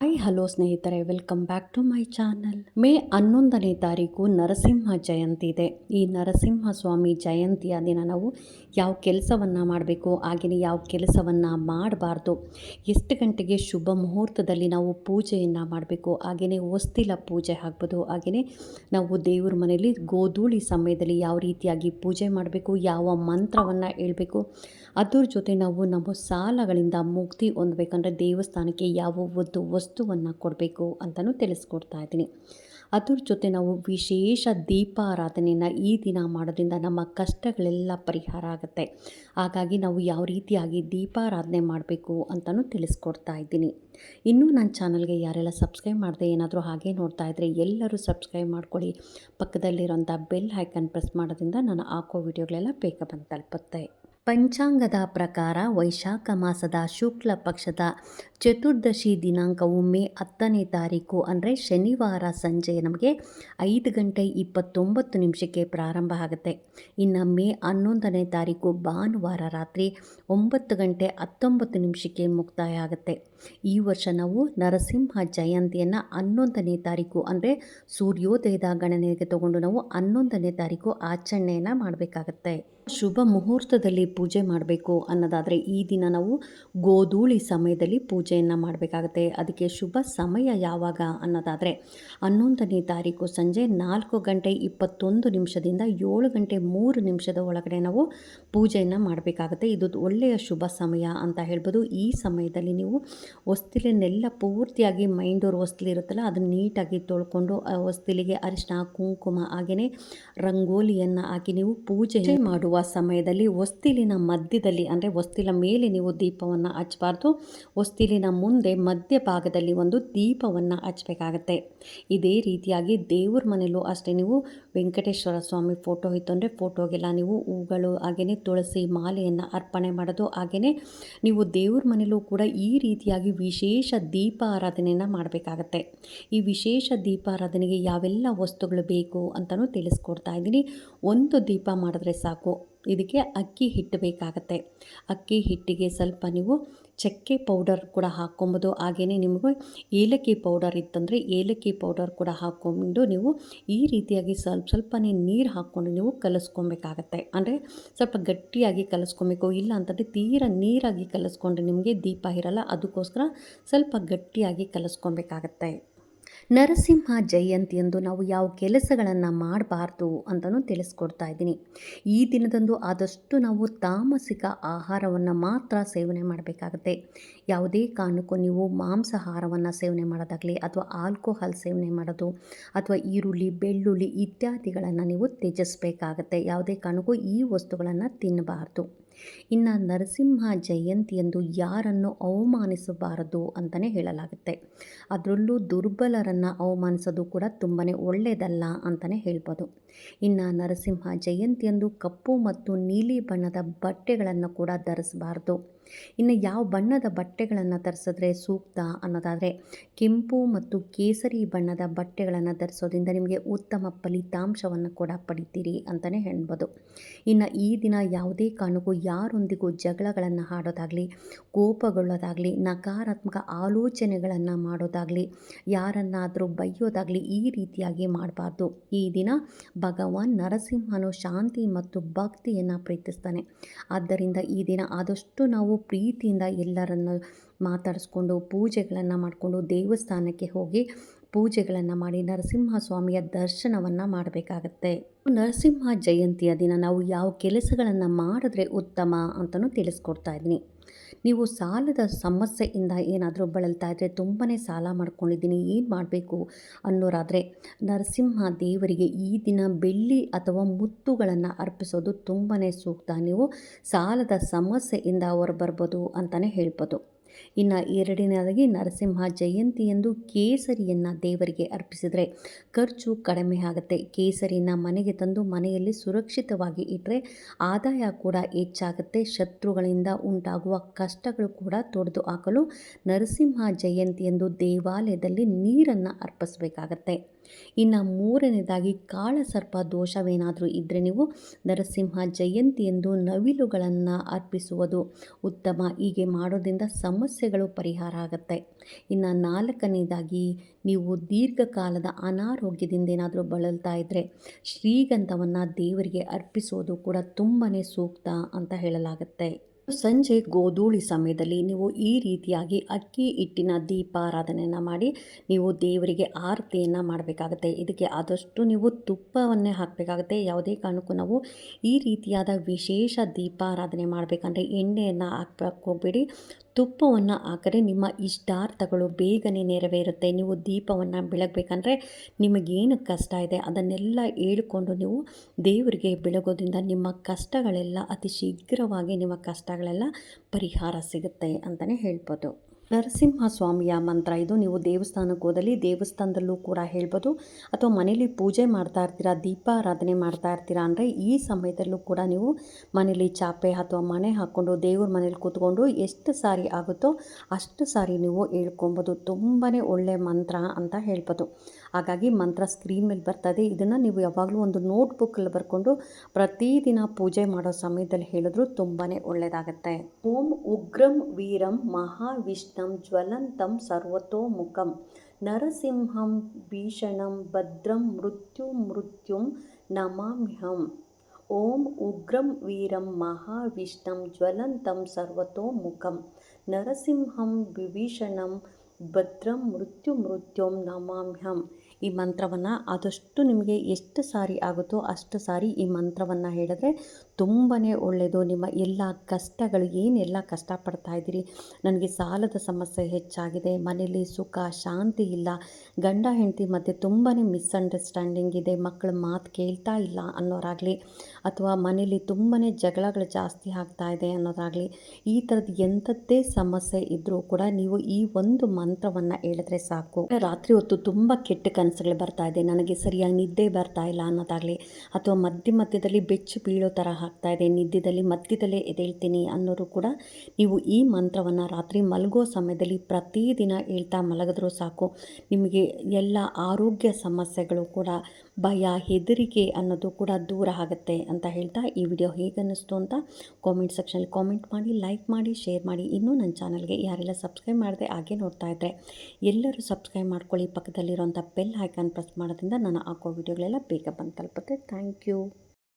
Hi hello ಸ್ನೇಹಿತರೆ. Welcome back to my channel May ಹನ್ನೊಂದನೇ ತಾರೀಕು ನರಸಿಂಹ ಜಯಂತಿ ಇದೆ. ಈ ನರಸಿಂಹ ಸ್ವಾಮಿ ಜಯಂತಿಯ ದಿನ ನಾವು ಯಾವ ಕೆಲಸವನ್ನು ಮಾಡಬೇಕು ಹಾಗೆಯೇ ಯಾವ ಕೆಲಸವನ್ನು ಮಾಡಬಾರ್ದು, ಎಷ್ಟು ಗಂಟೆಗೆ ಶುಭ ಮುಹೂರ್ತದಲ್ಲಿ ನಾವು ಪೂಜೆಯನ್ನು ಮಾಡಬೇಕು ಹಾಗೆಯೇ ಹೊಸ್ತಿಲ ಪೂಜೆ ಆಗ್ಬೋದು ಹಾಗೆಯೇ ನಾವು ದೇವ್ರ ಮನೆಯಲ್ಲಿ ಗೋಧೂಳಿ ಸಮಯದಲ್ಲಿ ಯಾವ ರೀತಿಯಾಗಿ ಪೂಜೆ ಮಾಡಬೇಕು, ಯಾವ ಮಂತ್ರವನ್ನು ಹೇಳಬೇಕು, ಅದ್ರ ಜೊತೆ ನಾವು ನಮ್ಮ ಸಾಲಗಳಿಂದ ಮುಕ್ತಿ ಹೊಂದಬೇಕಂದ್ರೆ ದೇವಸ್ಥಾನಕ್ಕೆ ಯಾವ ಒಂದು ವಸ್ತುವನ್ನು ಕೊಡಬೇಕು ಅಂತಲೂ ತಿಳಿಸ್ಕೊಡ್ತಾ ಇದ್ದೀನಿ. ಅದ್ರ ಜೊತೆ ನಾವು ವಿಶೇಷ ದೀಪಾರಾಧನೆಯನ್ನು ಈ ದಿನ ಮಾಡೋದ್ರಿಂದ ನಮ್ಮ ಕಷ್ಟಗಳೆಲ್ಲ ಪರಿಹಾರ ಆಗುತ್ತೆ. ಹಾಗಾಗಿ ನಾವು ಯಾವ ರೀತಿಯಾಗಿ ದೀಪಾರಾಧನೆ ಮಾಡಬೇಕು ಅಂತಲೂ ತಿಳಿಸ್ಕೊಡ್ತಾ ಇದ್ದೀನಿ. ಇನ್ನೂ ನನ್ನ ಚಾನಲ್ಗೆ ಯಾರೆಲ್ಲ ಸಬ್ಸ್ಕ್ರೈಬ್ ಮಾಡದೆ ಏನಾದರೂ ಹಾಗೆ ನೋಡ್ತಾ ಇದ್ದರೆ ಎಲ್ಲರೂ ಸಬ್ಸ್ಕ್ರೈಬ್ ಮಾಡ್ಕೊಳ್ಳಿ. ಪಕ್ಕದಲ್ಲಿರೋಂಥ ಬೆಲ್ ಐಕನ್ ಪ್ರೆಸ್ ಮಾಡೋದ್ರಿಂದ ನಾನು ಹಾಕೋ ವಿಡಿಯೋಗಳೆಲ್ಲ ಬೇಗ ಬಂದು ತಲುಪುತ್ತೆ. ಪಂಚಾಂಗದ ಪ್ರಕಾರ ವೈಶಾಖ ಮಾಸದ ಶುಕ್ಲ ಪಕ್ಷದ ಚತುರ್ದಶಿ ದಿನಾಂಕವು ಮೇ ಹತ್ತನೇ ತಾರೀಕು, ಅಂದರೆ ಶನಿವಾರ ಸಂಜೆ ನಮಗೆ ಐದು ಗಂಟೆ ಇಪ್ಪತ್ತೊಂಬತ್ತು ನಿಮಿಷಕ್ಕೆ ಪ್ರಾರಂಭ ಆಗುತ್ತೆ. ಇನ್ನು ಮೇ ಹನ್ನೊಂದನೇ ತಾರೀಕು ಭಾನುವಾರ ರಾತ್ರಿ ಒಂಬತ್ತು ಗಂಟೆ ಹತ್ತೊಂಬತ್ತು ನಿಮಿಷಕ್ಕೆ ಮುಕ್ತಾಯ ಆಗುತ್ತೆ. ಈ ವರ್ಷ ನಾವು ನರಸಿಂಹ ಜಯಂತಿಯನ್ನು ಹನ್ನೊಂದನೇ ತಾರೀಕು, ಅಂದರೆ ಸೂರ್ಯೋದಯದ ಗಣನೆಗೆ ತಗೊಂಡು ನಾವು ಹನ್ನೊಂದನೇ ತಾರೀಕು ಆಚರಣೆಯನ್ನು ಮಾಡಬೇಕಾಗತ್ತೆ. ಶುಭ ಮುಹೂರ್ತದಲ್ಲಿ ಪೂಜೆ ಮಾಡಬೇಕು ಅನ್ನೋದಾದರೆ ಈ ದಿನ ನಾವು ಗೋಧೂಳಿ ಸಮಯದಲ್ಲಿ ಪೂಜೆಯನ್ನು ಮಾಡಬೇಕಾಗತ್ತೆ. ಅದಕ್ಕೆ ಶುಭ ಸಮಯ ಯಾವಾಗ ಅನ್ನೋದಾದರೆ ಹನ್ನೊಂದನೇ ತಾರೀಕು ಸಂಜೆ ನಾಲ್ಕು ಗಂಟೆ ಇಪ್ಪತ್ತೊಂದು ನಿಮಿಷದಿಂದ ಏಳು ಗಂಟೆ ಮೂರು ನಿಮಿಷದ ಒಳಗಡೆ ನಾವು ಪೂಜೆಯನ್ನು ಮಾಡಬೇಕಾಗತ್ತೆ. ಇದು ಒಳ್ಳೆಯ ಶುಭ ಸಮಯ ಅಂತ ಹೇಳ್ಬೋದು. ಈ ಸಮಯದಲ್ಲಿ ನೀವು ಹೊಸ್ತಿಲನ್ನೆಲ್ಲ ಪೂರ್ತಿಯಾಗಿ ಮೈಂಡೋರ್ ಹೊಸ್ತಿಲಿರುತ್ತಲ್ಲ ಅದನ್ನು ನೀಟಾಗಿ ತೊಳ್ಕೊಂಡು ಹೊಸ್ತಿಲಿಗೆ ಅರಿಶಿನ ಕುಂಕುಮ ಹಾಗೆಯೇ ರಂಗೋಲಿಯನ್ನು ಹಾಕಿ ನೀವು ಪೂಜೆ ಮಾಡುವ ಸಮಯದಲ್ಲಿ ಹೊಸ್ತಿಲಿನ ಮಧ್ಯದಲ್ಲಿ, ಅಂದರೆ ಹೊಸ್ತಿಲ ಮೇಲೆ ನೀವು ದೀಪವನ್ನು ಹಚ್ಚಬಾರ್ದು. ಹೊಸ್ತಿಲಿನ ಮುಂದೆ ಮಧ್ಯಭಾಗದಲ್ಲಿ ಒಂದು ದೀಪವನ್ನು ಹಚ್ಚಬೇಕಾಗತ್ತೆ. ಇದೇ ರೀತಿಯಾಗಿ ದೇವ್ರ ಮನೆಯಲ್ಲೂ ಅಷ್ಟೇ, ನೀವು ವೆಂಕಟೇಶ್ವರ ಸ್ವಾಮಿ ಫೋಟೋ ಇತ್ತು ಅಂದರೆ ಫೋಟೋಗೆಲ್ಲ ನೀವು ಹೂಗಳು, ಹಾಗೆಯೇ ತುಳಸಿ ಮಾಲೆಯನ್ನು ಅರ್ಪಣೆ ಮಾಡೋದು, ಹಾಗೆಯೇ ನೀವು ದೇವ್ರ ಮನೆಯಲ್ಲೂ ಕೂಡ ಈ ರೀತಿಯಾಗಿ ವಿಶೇಷ ದೀಪ ಆರಾಧನೆಯನ್ನು ಮಾಡಬೇಕಾಗತ್ತೆ. ಈ ವಿಶೇಷ ದೀಪಾರಾಧನೆಗೆ ಯಾವೆಲ್ಲ ವಸ್ತುಗಳು ಬೇಕು ಅಂತಲೂ ತಿಳಿಸ್ಕೊಡ್ತಾ ಇದ್ದೀನಿ. ಒಂದು ದೀಪ ಮಾಡಿದ್ರೆ ಸಾಕು. ಇದಕ್ಕೆ ಅಕ್ಕಿ ಹಿಟ್ಟು ಬೇಕಾಗತ್ತೆ. ಅಕ್ಕಿ ಹಿಟ್ಟಿಗೆ ಸ್ವಲ್ಪ ನೀವು ಚಕ್ಕೆ ಪೌಡರ್ ಕೂಡ ಹಾಕ್ಕೊಬೋದು. ಹಾಗೆಯೇ ನಿಮಗೆ ಏಲಕ್ಕಿ ಪೌಡರ್ ಇತ್ತಂದರೆ ಏಲಕ್ಕಿ ಪೌಡರ್ ಕೂಡ ಹಾಕ್ಕೊಂಡು ನೀವು ಈ ರೀತಿಯಾಗಿ ಸ್ವಲ್ಪ ಸ್ವಲ್ಪನೇ ನೀರು ಹಾಕ್ಕೊಂಡು ನೀವು ಕಲಸ್ಕೊಬೇಕಾಗತ್ತೆ. ಅಂದರೆ ಸ್ವಲ್ಪ ಗಟ್ಟಿಯಾಗಿ ಕಲಸ್ಕೊಬೇಕು. ಇಲ್ಲ ಅಂತಂದರೆ ತೀರ ನೀರಾಗಿ ಕಲಿಸ್ಕೊಂಡ್ರೆ ನಿಮಗೆ ದೀಪ ಇರಲ್ಲ. ಅದಕ್ಕೋಸ್ಕರ ಸ್ವಲ್ಪ ಗಟ್ಟಿಯಾಗಿ ಕಲಿಸ್ಕೊಬೇಕಾಗತ್ತೆ. ನರಸಿಂಹ ಜಯಂತಿಯಂದು ನಾವು ಯಾವ ಕೆಲಸಗಳನ್ನು ಮಾಡಬಾರ್ದು ಅಂತಲೂ ತಿಳಿಸ್ಕೊಡ್ತಾ ಇದ್ದೀನಿ. ಈ ದಿನದಂದು ಆದಷ್ಟು ನಾವು ತಾಮಸಿಕ ಆಹಾರವನ್ನು ಮಾತ್ರ ಸೇವನೆ ಮಾಡಬೇಕಾಗುತ್ತೆ. ಯಾವುದೇ ಕಾರಣಕ್ಕೂ ನೀವು ಮಾಂಸಾಹಾರವನ್ನು ಸೇವನೆ ಮಾಡೋದಾಗಲಿ ಅಥವಾ ಆಲ್ಕೋಹಾಲ್ ಸೇವನೆ ಮಾಡೋದು ಅಥವಾ ಈರುಳ್ಳಿ, ಬೆಳ್ಳುಳ್ಳಿ ಇತ್ಯಾದಿಗಳನ್ನು ನೀವು ತ್ಯಜಿಸಬೇಕಾಗತ್ತೆ. ಯಾವುದೇ ಕಾರಣಕ್ಕೂ ಈ ವಸ್ತುಗಳನ್ನು ತಿನ್ನಬಾರ್ದು. ಇನ್ನು ನರಸಿಂಹ ಜಯಂತಿಯಂದು ಯಾರನ್ನು ಅವಮಾನಿಸಬಾರದು ಅಂತಲೇ ಹೇಳಲಾಗುತ್ತೆ. ಅದರಲ್ಲೂ ದುರ್ಬಲರನ್ನು ಅವಮಾನಿಸೋದು ಕೂಡ ತುಂಬಾ ಒಳ್ಳೆಯದಲ್ಲ ಅಂತಲೇ ಹೇಳ್ಬೋದು. ಇನ್ನು ನರಸಿಂಹ ಜಯಂತಿಯಂದು ಕಪ್ಪು ಮತ್ತು ನೀಲಿ ಬಣ್ಣದ ಬಟ್ಟೆಗಳನ್ನು ಕೂಡ ಧರಿಸಬಾರ್ದು. ಇನ್ನು ಯಾವ ಬಣ್ಣದ ಬಟ್ಟೆಗಳನ್ನು ಧರಿಸಿದ್ರೆ ಸೂಕ್ತ ಅನ್ನೋದಾದರೆ ಕೆಂಪು ಮತ್ತು ಕೇಸರಿ ಬಣ್ಣದ ಬಟ್ಟೆಗಳನ್ನು ಧರಿಸೋದ್ರಿಂದ ನಿಮಗೆ ಉತ್ತಮ ಫಲಿತಾಂಶವನ್ನು ಕೂಡ ಪಡಿತೀರಿ ಅಂತಲೇ ಹೇಳ್ಬೋದು. ಇನ್ನು ಈ ದಿನ ಯಾವುದೇ ಕಾರಣಕ್ಕೂ ಯಾರೊಂದಿಗೂ ಜಗಳಗಳನ್ನು ಹಾಡೋದಾಗಲಿ ಕೋಪಗೊಳ್ಳೋದಾಗಲಿ, ನಕಾರಾತ್ಮಕ ಆಲೋಚನೆಗಳನ್ನು ಮಾಡೋದಾಗಲಿ, ಯಾರನ್ನಾದರೂ ಬೈಯೋದಾಗಲಿ ಈ ರೀತಿಯಾಗಿ ಮಾಡಬಾರ್ದು. ಈ ದಿನ ಭಗವಾನ್ ನರಸಿಂಹನು ಶಾಂತಿ ಮತ್ತು ಭಕ್ತಿಯನ್ನು ಪ್ರೀತಿಸ್ತಾನೆ. ಆದ್ದರಿಂದ ಈ ದಿನ ಆದಷ್ಟು ನಾವು ಪ್ರೀತಿಯಿಂದ ಎಲ್ಲರನ್ನು ಮಾತಾಡಿಸ್ಕೊಂಡು ಪೂಜೆಗಳನ್ನು ಮಾಡಿಕೊಂಡು ದೇವಸ್ಥಾನಕ್ಕೆ ಹೋಗಿ ಪೂಜೆಗಳನ್ನು ಮಾಡಿ ನರಸಿಂಹ ಸ್ವಾಮಿಯ ದರ್ಶನವನ್ನು ಮಾಡಬೇಕಾಗತ್ತೆ. ನರಸಿಂಹ ಜಯಂತಿಯ ದಿನ ನಾವು ಯಾವ ಕೆಲಸಗಳನ್ನು ಮಾಡಿದ್ರೆ ಉತ್ತಮ ಅಂತಲೂ ತಿಳಿಸ್ಕೊಡ್ತಾ ಇದ್ದೀನಿ. ನೀವು ಸಾಲದ ಸಮಸ್ಯೆಯಿಂದ ಏನಾದರೂ ಬಳಲ್ತಾ ಇದ್ದರೆ ತುಂಬನೇ ಸಾಲ ಮಾಡ್ಕೊಂಡಿದ್ದೀನಿ, ಏನು ಮಾಡಬೇಕು ಅನ್ನೋರಾದರೆ ನರಸಿಂಹ ದೇವರಿಗೆ ಈ ದಿನ ಬೆಳ್ಳಿ ಅಥವಾ ಮುತ್ತುಗಳನ್ನು ಅರ್ಪಿಸೋದು ತುಂಬಾ ಸೂಕ್ತ. ನೀವು ಸಾಲದ ಸಮಸ್ಯೆಯಿಂದ ಹೊರಬರ್ಬೋದು ಅಂತಲೇ ಹೇಳ್ಬೋದು. ಇನ್ನು ಎರಡನೇದಾಗಿ ನರಸಿಂಹ ಜಯಂತಿಯಂದು ಕೇಸರಿಯನ್ನು ದೇವರಿಗೆ ಅರ್ಪಿಸಿದರೆ ಖರ್ಚು ಕಡಿಮೆ ಆಗುತ್ತೆ. ಕೇಸರಿನ ಮನೆಗೆ ತಂದು ಮನೆಯಲ್ಲಿ ಸುರಕ್ಷಿತವಾಗಿ ಇಟ್ಟರೆ ಆದಾಯ ಕೂಡ ಹೆಚ್ಚಾಗುತ್ತೆ. ಶತ್ರುಗಳಿಂದ ಉಂಟಾಗುವ ಕಷ್ಟಗಳು ಕೂಡ ತೊಡೆದು ಹಾಕಲು ನರಸಿಂಹ ಜಯಂತಿಯಂದು ದೇವಾಲಯದಲ್ಲಿ ನೀರನ್ನು ಅರ್ಪಿಸಬೇಕಾಗತ್ತೆ. ಇನ್ನು ಮೂರನೇದಾಗಿ ಕಾಳಸರ್ಪ ದೋಷವೇನಾದರೂ ಇದ್ದರೆ ನೀವು ನರಸಿಂಹ ಜಯಂತಿ ಎಂದು ನವಿಲುಗಳನ್ನು ಅರ್ಪಿಸುವುದು ಉತ್ತಮ. ಹೀಗೆ ಮಾಡೋದ್ರಿಂದ ಸಮಸ್ಯೆಗಳು ಪರಿಹಾರ ಆಗುತ್ತೆ. ಇನ್ನು ನಾಲ್ಕನೇದಾಗಿ ನೀವು ದೀರ್ಘಕಾಲದ ಅನಾರೋಗ್ಯದಿಂದ ಏನಾದರೂ ಬಳಲ್ತಾ ಇದ್ದರೆ ಶ್ರೀಗಂಧವನ್ನು ದೇವರಿಗೆ ಅರ್ಪಿಸೋದು ಕೂಡ ತುಂಬಾ ಸೂಕ್ತ ಅಂತ ಹೇಳಲಾಗುತ್ತೆ. ಸಂಜೆ ಗೋಧೂಳಿ ಸಮಯದಲ್ಲಿ ನೀವು ಈ ರೀತಿಯಾಗಿ ಅಕ್ಕಿ ಹಿಟ್ಟಿನ ದೀಪಾರಾಧನೆಯನ್ನು ಮಾಡಿ ನೀವು ದೇವರಿಗೆ ಆರತಿಯನ್ನು ಮಾಡಬೇಕಾಗುತ್ತೆ. ಇದಕ್ಕೆ ಆದಷ್ಟು ನೀವು ತುಪ್ಪವನ್ನೇ ಹಾಕಬೇಕಾಗುತ್ತೆ. ಯಾವುದೇ ಕಾರಣಕ್ಕೂ ನಾವು ಈ ರೀತಿಯಾದ ವಿಶೇಷ ದೀಪಾರಾಧನೆ ಮಾಡಬೇಕಂದ್ರೆ ಎಣ್ಣೆಯನ್ನು ಹಾಕ್ಬೇಕು, ಹೋಗಬೇಡಿ. ತುಪ್ಪವನ್ನು ಹಾಕಿದ್ರೆ ನಿಮ್ಮ ಇಷ್ಟಾರ್ಥಗಳು ಬೇಗನೆ ನೆರವೇರುತ್ತೆ. ನೀವು ದೀಪವನ್ನು ಬೆಳಗಬೇಕಂದ್ರೆ ನಿಮಗೇನು ಕಷ್ಟ ಇದೆ ಅದನ್ನೆಲ್ಲ ಹೇಳ್ಕೊಂಡು ನೀವು ದೇವರಿಗೆ ಬೆಳಗೋದ್ರಿಂದ ನಿಮ್ಮ ಕಷ್ಟಗಳೆಲ್ಲ ಅತಿ ಶೀಘ್ರವಾಗಿ ನಿಮ್ಮ ಕಷ್ಟಗಳೆಲ್ಲ ಪರಿಹಾರ ಸಿಗುತ್ತೆ ಅಂತಲೇ ಹೇಳ್ಬೋದು. ನರಸಿಂಹ ಸ್ವಾಮಿಯ ಮಂತ್ರ. ಇದು ನೀವು ದೇವಸ್ಥಾನಕ್ಕೆ ಹೋದಲ್ಲಿ ದೇವಸ್ಥಾನದಲ್ಲೂ ಕೂಡ ಹೇಳ್ಬೋದು. ಅಥವಾ ಮನೇಲಿ ಪೂಜೆ ಮಾಡ್ತಾ ಇರ್ತೀರಾ ದೀಪಾರಾಧನೆ ಮಾಡ್ತಾ ಇರ್ತೀರಾ ಅಂದರೆ ಈ ಸಮಯದಲ್ಲೂ ಕೂಡ ನೀವು ಮನೇಲಿ ಚಾಪೆ ಅಥವಾ ಮನೆ ಹಾಕ್ಕೊಂಡು ದೇವ್ರ ಮನೇಲಿ ಕೂತ್ಕೊಂಡು ಎಷ್ಟು ಸಾರಿ ಆಗುತ್ತೋ ಅಷ್ಟು ಸಾರಿ ನೀವು ಹೇಳ್ಕೊಬೋದು. ತುಂಬಾ ಒಳ್ಳೆಯ ಮಂತ್ರ ಅಂತ ಹೇಳ್ಬೋದು. ಹಾಗಾಗಿ ಮಂತ್ರ ಸ್ಕ್ರೀನ್ ಮೇಲೆ ಬರ್ತದೆ. ಇದನ್ನು ನೀವು ಯಾವಾಗಲೂ ಒಂದು ನೋಟ್ಬುಕ್ಕಲ್ಲಿ ಬರ್ಕೊಂಡು ಪ್ರತಿದಿನ ಪೂಜೆ ಮಾಡೋ ಸಮಯದಲ್ಲಿ ಹೇಳಿದ್ರು ತುಂಬಾ ಒಳ್ಳೆಯದಾಗತ್ತೆ ಓಂ ಉಗ್ರಂ ವೀರಂ ಮಹಾವಿಷ್ಣಂ ಜ್ವಲಂತಂ ಸರ್ವತೋಮುಖಂ ನರಸಿಂಹಂ ಭೀಷಣಂ ಭದ್ರಂ ಮೃತ್ಯು ಮೃತ್ಯುಂ ನಮಾಮ್ಯಹಂ. ಓಂ ಉಗ್ರಂ ವೀರಂ ಮಹಾವಿಷ್ಣಂ ಜ್ವಲಂತಂ ಸರ್ವತೋಮುಖಂ ನರಸಿಂಹಂ ವಿಭೀಷಣಂ ಭದ್ರಂ ಮೃತ್ಯು ಮೃತ್ಯುಂ ನಮಾಮ್ಯಹಂ. ಈ ಮಂತ್ರವನ್ನು ಆದಷ್ಟು ನಿಮಗೆ ಎಷ್ಟು ಸಾರಿ ಆಗುತ್ತೋ ಅಷ್ಟು ಸಾರಿ ಈ ಮಂತ್ರವನ್ನು ಹೇಳಿದ್ರೆ ತುಂಬಾ ಒಳ್ಳೆಯದು ನಿಮ್ಮ ಎಲ್ಲ ಕಷ್ಟಗಳು, ಏನೆಲ್ಲ ಕಷ್ಟಪಡ್ತಾ ಇದ್ದೀರಿ? ನನಗೆ ಸಾಲದ ಸಮಸ್ಯೆ ಹೆಚ್ಚಾಗಿದೆ. ಮನೆಯಲ್ಲಿ ಸುಖ, ಶಾಂತಿ ಇಲ್ಲ. ಗಂಡ, ಹೆಂಡತಿ ಮಧ್ಯೆ ತುಂಬಾ ಮಿಸ್ಅಂಡರ್ಸ್ಟ್ಯಾಂಡಿಂಗ್ ಇದೆ. ಮಕ್ಕಳ ಮಾತು ಕೇಳ್ತಾ ಇಲ್ಲ ಅನ್ನೋರಾಗಲಿ, ಅಥವಾ ಮನೇಲಿ ತುಂಬಾ ಜಗಳಗಳು ಜಾಸ್ತಿ ಆಗ್ತಾ ಇದೆ ಅನ್ನೋದಾಗಲಿ, ಈ ಥರದ್ದು ಎಂಥದ್ದೇ ಸಮಸ್ಯೆ ಇದ್ದರೂ ಕೂಡ ನೀವು ಈ ಒಂದು ಮಂತ್ರವನ್ನು ಹೇಳಿದ್ರೆ ಸಾಕು. ರಾತ್ರಿ ಹೊತ್ತು ತುಂಬ ಕೆಟ್ಟ ಕನಸುಗಳು ಬರ್ತಾ ಇದೆ. ನನಗೆ ಸರಿಯಾಗಿ ನಿದ್ದೆ ಬರ್ತಾ ಇಲ್ಲ ಅನ್ನೋದಾಗಲಿ, ಅಥವಾ ಮಧ್ಯ ಮಧ್ಯದಲ್ಲಿ ಬೆಚ್ಚು ಬೀಳೋ ಥರ ಆಗ್ತಾ ಇದೆ ನಿದ್ದೆದಲ್ಲಿ ಮಧ್ಯದಲ್ಲೇ ಎದ್ದೇಳ್ತೀನಿ ಅನ್ನೋರು ಕೂಡ ನೀವು ಈ ಮಂತ್ರವನ್ನು ರಾತ್ರಿ ಮಲಗೋ ಸಮಯದಲ್ಲಿ ಪ್ರತಿದಿನ ಹೇಳ್ತಾ ಮಲಗಿದ್ರೂ ಸಾಕು. ನಿಮಗೆ ಎಲ್ಲ ಆರೋಗ್ಯ ಸಮಸ್ಯೆಗಳು ಕೂಡ, ಭಯ, ಹೆದರಿಕೆ ಅನ್ನೋದು ಕೂಡ ದೂರ ಆಗುತ್ತೆ ಅಂತ ಹೇಳ್ತಾ ಈ ವಿಡಿಯೋ ಹೇಗನ್ನಿಸ್ತು ಅಂತ ಕಾಮೆಂಟ್ ಸೆಕ್ಷನಲ್ಲಿ ಕಾಮೆಂಟ್ ಮಾಡಿ ಲೈಕ್ ಮಾಡಿ ಶೇರ್ ಮಾಡಿ. ಇನ್ನೂ ನನ್ನ ಚಾನಲ್ಗೆ ಯಾರೆಲ್ಲ ಸಬ್ಸ್ಕ್ರೈಬ್ ಮಾಡಿದೆ ಹಾಗೆ ನೋಡ್ತಾ ಇದ್ದರೆ ಎಲ್ಲರೂ ಸಬ್ಸ್ಕ್ರೈಬ್ ಮಾಡ್ಕೊಳ್ಳಿ. ಪಕ್ಕದಲ್ಲಿರುವಂಥ ಬೆಲ್ ಐಕಾನ್ ಪ್ರೆಸ್ ಮಾಡೋದ್ರಿಂದ ನಾನು ಹಾಕೋ ವಿಡಿಯೋಗಳೆಲ್ಲ ಬೇಗ ಬಂದು ತಲುಪುತ್ತೆ. Thank you